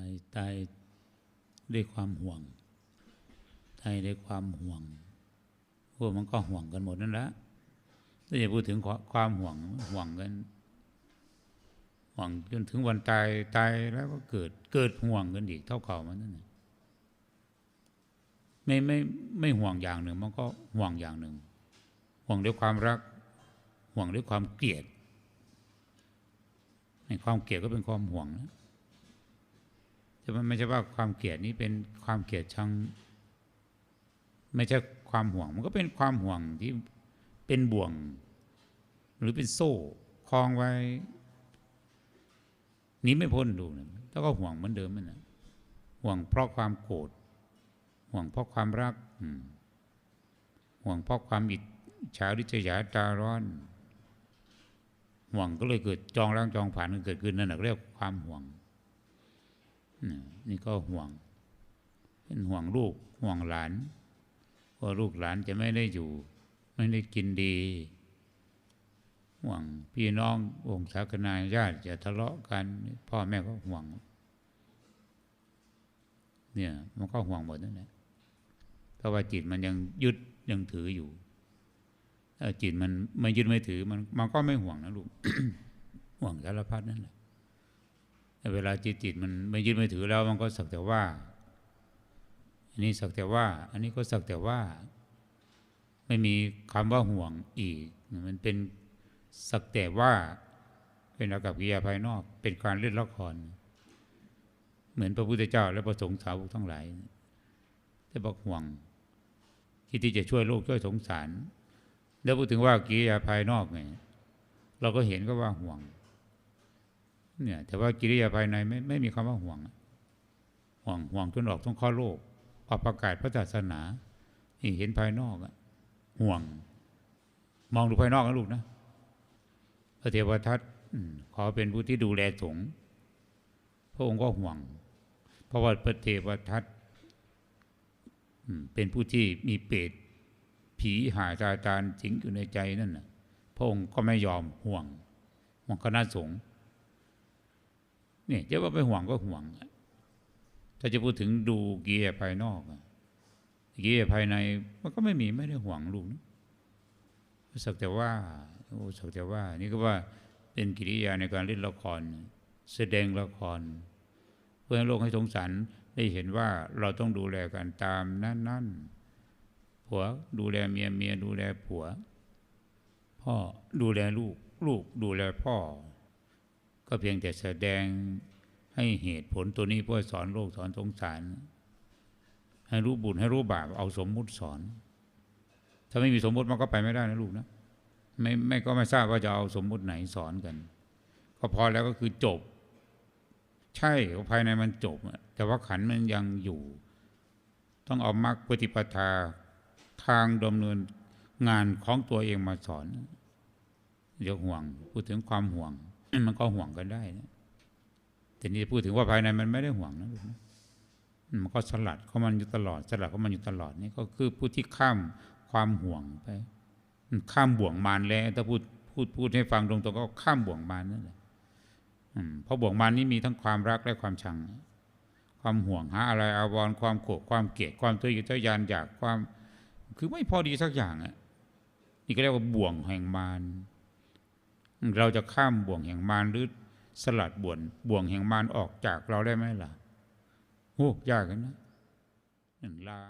ายตายด้วยความห่วงตายด้วยความห่วงพวกมันก็ห่วงกันหมดนั่นแหละถ้าจะพูดถึงความห่วงห่วงกันห่วงจนถึงวันตายตายแล้วก็เกิดเกิดห่วงกันอีกเท่าเก่ามันนั่นไม่ไม่ไม่ห่วงอย่างหนึ่ง มันก็ห่วงอย่างหนึ่ง ห่วงด้วยความรัก ห่วงด้วยความเกลียดในความเกลียดก็เป็นความห่วงนะ มันไม่ใช่ว่าความเกลียดนี้เป็นความเกลียดชังไม่ใช่ความห่วง มันก็เป็นความห่วงที่เป็นบ่วง หรือเป็นโซ่คล้องไว้หนี้ไม่พ้นดูนะแล้วก็ห่วงเหมือนเดิมนั่นนะห่วงเพราะความโกรธห่วงเพราะความรักห่วงเพราะความอิจฉาริษยาตาร้อน ห่วงก็เลยเกิดจองร่างจองผ่านเกิดขึ้นนั่นแหละเรียกความห่วง นี่ก็ห่วง เป็นห่วงลูกห่วงหลานว่าลูกหลานจะไม่ได้อยู่ ไม่ได้กินดี ห่วงพี่น้องวงศาคณาญาติจะทะเลาะกัน พ่อแม่ก็ห่วง เนี่ยมันก็ห่วงหมดนั่นแหละเพราะว่าจิตมันยังยึดยังถืออยู่ถ้าจิตมันไม่ยึดไม่ถือมันมันก็ไม่ห่วงนะลูกห่วงสารพัดนั่นแหละ เวลาจิตจิตมันไม่ยึดไม่ถือแล้วมันก็สักแต่ว่า อันนี้สักแต่ว่า อันนี้ก็สักแต่ว่า ไม่มีคำว่าห่วงอีก มันเป็นสักแต่ว่า เป็นอากับกิยาภายนอก เป็นการเล่นละคร เหมือนพระพุทธเจ้า และพระสงฆ์สาวกทั้งหลายที่บอกห่วงคิดที่จะช่วยโลกช่วยสงสาร แล้วพูดถึงว่ากิริยาภายนอกไงเราก็เห็นก็ว่าห่วง เนี่ยแต่ว่ากิริยาภายในไม่ไม่มีคำว่าห่วง ห่วงห่วงจนออกต้องข้อโลกออกประกาศพระศาสนาเห็นภายนอกห่วง มองดูภายนอกนะลูกนะพระเทวทัตขอเป็นผู้ที่ดูแลสงฆ์พระองค์ก็ห่วง เพราะว่าพระเทวทัตเป็นผู้ที่มีเปรตผีหาตาจารสิงอยู่ในใจนั่นนะพระองค์ก็ไม่ยอมห่วงห่วงคณะสงฆ์ เนี่ยจะว่าไปห่วงก็ห่วง ถ้าจะพูดถึงดูเกียร์ภายนอกเกียร์ภายในมันก็ไม่มีไม่ได้ห่วงลูกนะสักแต่ว่าโอ้สักแต่ว่า นี่ก็ว่าเป็นกิริยาในการเล่นละคร แสดงละคร เพื่อให้โลกให้สงสารได้เห็นว่าเราต้องดูแลกันตามนั่นนั่นผัวดูแลเมียเมียดูแลผัว พ่อดูแลลูก ลูกดูแลพ่อ ก็เพียงแต่แสดงให้เหตุผลตัวนี้เพื่อสอนโลกสอนสงสาร ให้รู้บุญให้รู้บาปเอาสมมุติสอน ถ้าไม่มีสมมุติมันก็ไปไม่ได้นะลูกนะไม่ไม่ก็ไม่ทราบว่าจะเอาสมมุติไหนสอนกัน ก็พอแล้วก็คือจบ ใช่ภายในมันจบแต่ว่าขันมันยังอยู่ ต้องเอามรรคปฏิปทาทางดำเนินงานของตัวเองมาสอนเดี๋ยวห่วง พูดถึงความห่วง มันก็ห่วงกันได้นะแต่นี่พูดถึงว่าภายในมันไม่ได้ห่วงนะมันก็สลัดเขามันอยู่ตลอด สลัดเขามันอยู่ตลอดนี่ก็คือผู้ที่ข้ามความห่วงไปข้ามบ่วงมารแล้วถ้าพูดพูดพูดให้ฟังตรงๆก็ข้ามบ่วงมารนั่นแหละเพราะบ่วงมารนี้มีทั้งความรักและความชัง ความห่วงหาอะไรอาวรความโกรธความเกลียดความตัวยึดทะยานอยากความ คือไม่พอดีสักอย่างอะนี่ก็เรียกว่าบ่วงแห่งมาร เราจะข้ามบ่วงแห่งมารหรือสลัดบ่วนบ่วงแห่งมารออกจากเราได้ไหมล่ะโอ้ยากนนะหนึ่งลา